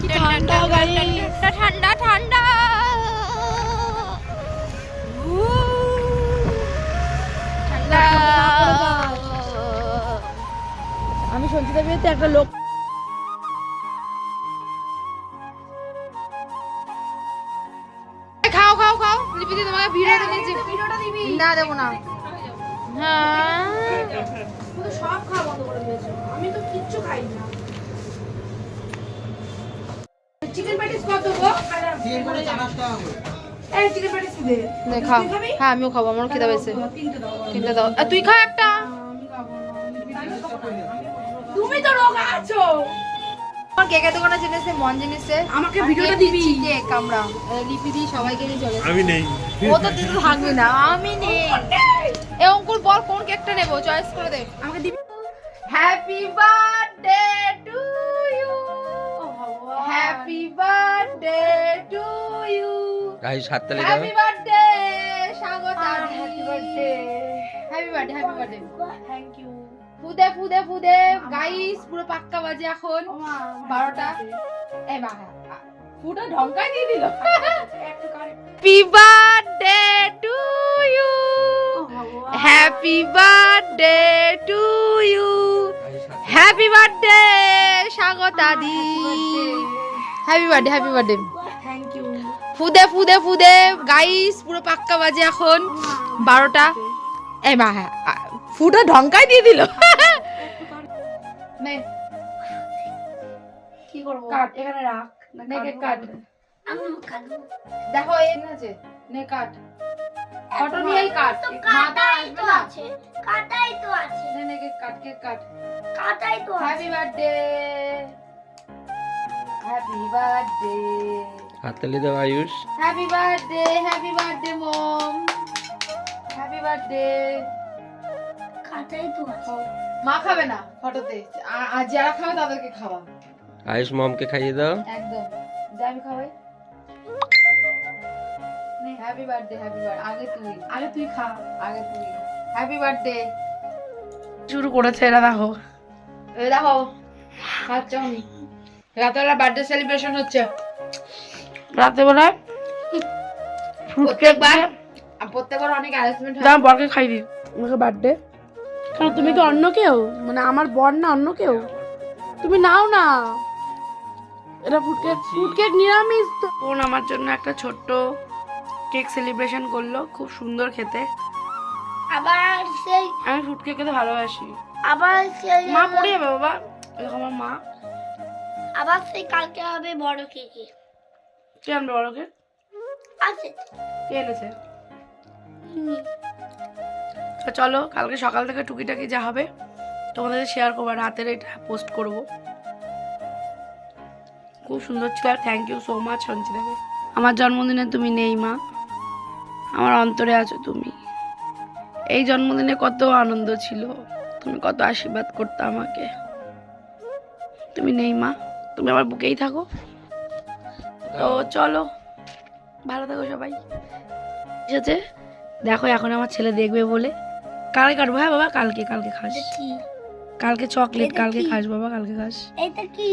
কি ঠান্ডা গাড়ি ঠান্ডা ঠান্ডা আমি সঞ্চিতা বিয়েতে একটা লোক খাও খাও খাও। লিপিদি তোমাকে ভিডিও দিয়েছি না দেবো না। হ্যাঁ। সব খাওয়া বন্ধ করে দিয়েছ। আমি তো কিচ্ছু খাই না চিকেন প্যাটিস কত গো এই চিকেন প্যাটিস দে নে খাও। হ্যাঁ আমিও খাব আমারও খিদে পেয়েছে। তিনটে দাও। তিনটে দাও। আর তুই খা একটা। আমি তুমি তো রোগা আছো। আমার কেকের দোকানে জেনেছে মন জেনেছে? আমাকে ভিডিওটা দিবি। কেক আমরা লিপি দি সবাইকে নিয়ে চলে আমি নেই। ও তো থাকবি না আমি নেই। এ অঙ্কুর বল কোন কেকটা নেব? চয়েস করে দে। আমাকে দিবি। Happy birthday to you happy birthday guys হাততালি দাও হ্যাপি বার্থডে স্বাগত happy birthday happy birthday happy birthday thank you ফুদে ফুদে ফুদে। গাইস পুরো পাক্কা বাজে এখন। বারোটা। এ মা ফুটা ঢঙ্কাই দিয়ে দিল। Happy birthday to you happy birthday to you happy birthday স্বাগত Adi. Happy birthday happy birthday thank you ফুদে ফুদে ফুদে। গাইস পুরো পাক্কা বাজে এখন। বারোটা। এ মা হ্যাঁ ফুটা ঢঙ্কাই দিয়ে দিল। নে। কি করব? কাট। এখানে রাখ। না নে কাট। দেখো এই না আছে। নে কাট। ফটো নিয়েই কাট। মাথা আসবে না। কাটাই তো আছে। নে নে কেক কাট কেক কাট। কাটাই তো আছে। হ্যাপি বার্থডে হ্যাপি বার্থডে হাততালি দাও Ayush. Happy birthday happy birthday mom happy birthday কাটাই তো আছে। মা খাবে না ফটোতে। আর যারা খাবে তাদেরকে খাওয়া। আয়ুষ মমকে খাইয়ে দাও। একদম। যা আমি খাওয়াই। হ্যাপি বার্থডে হ্যাপি বার্থডে আগে তুই। আগে তুই খা। আগে তুই। হ্যাপি বার্থডে শুরু করেছে এরা দেখো। এই দেখো। খাচ্ছ আমি। রাতেবেলা বার্থডে সেলিব্রেশন হচ্ছে। রাতে বেলায় ফ্রুট কেক প্রত্যেকবার প্রত্যেকবার অনেক অ্যারেঞ্জমেন্ট হয়। দাম বরকে খাই দি আমাকে বার্থডে তুমি কি অন্য কেউ? মানে আমার বর না অন্য কেউ? তুমি নাও না। এটা ফ্রুট কেক ফ্রুট কেক নিরামিষ তো। বোন আমার জন্য একটা ছোট্ট কেক সেলিব্রেশন করল খুব সুন্দর খেতে। আবার সেই আমি ফ্রুট কেক খেতে ভালোবাসি। আবার সেই মা পড়ে যাবে বাবা। দেখো আমার মা। আবার সেই কালকে হবে বড় কেকে কে আনবে বড় কেক আছে। কে এনেছে? তো চলো কালকে সকাল থেকে টুকিটাকি যা হবে তোমাদের শেয়ার করব রাতের এটা পোস্ট করব। খুব সুন্দর ছিল আর থ্যাংক ইউ সো মাচ সঞ্চিতাকে আমার জন্মদিনে তুমি নেই মা। আমার অন্তরে আছো তুমি। এই জন্মদিনে কত আনন্দ ছিল। তুমি কত আশীর্বাদ করতে আমাকে। তুমি নেই মা। তুমি আমার বুকেই থাকো। তো চলো ভালো থাকো সবাই। ঠিক আছে দেখো এখন আমার ছেলে দেখবে বলে। কালকে কাটবো হ্যাঁ বাবা? কালকে কালকে খাস। কালকে চকলেট কালকে খাস বাবা কালকে খাস। এটা কি?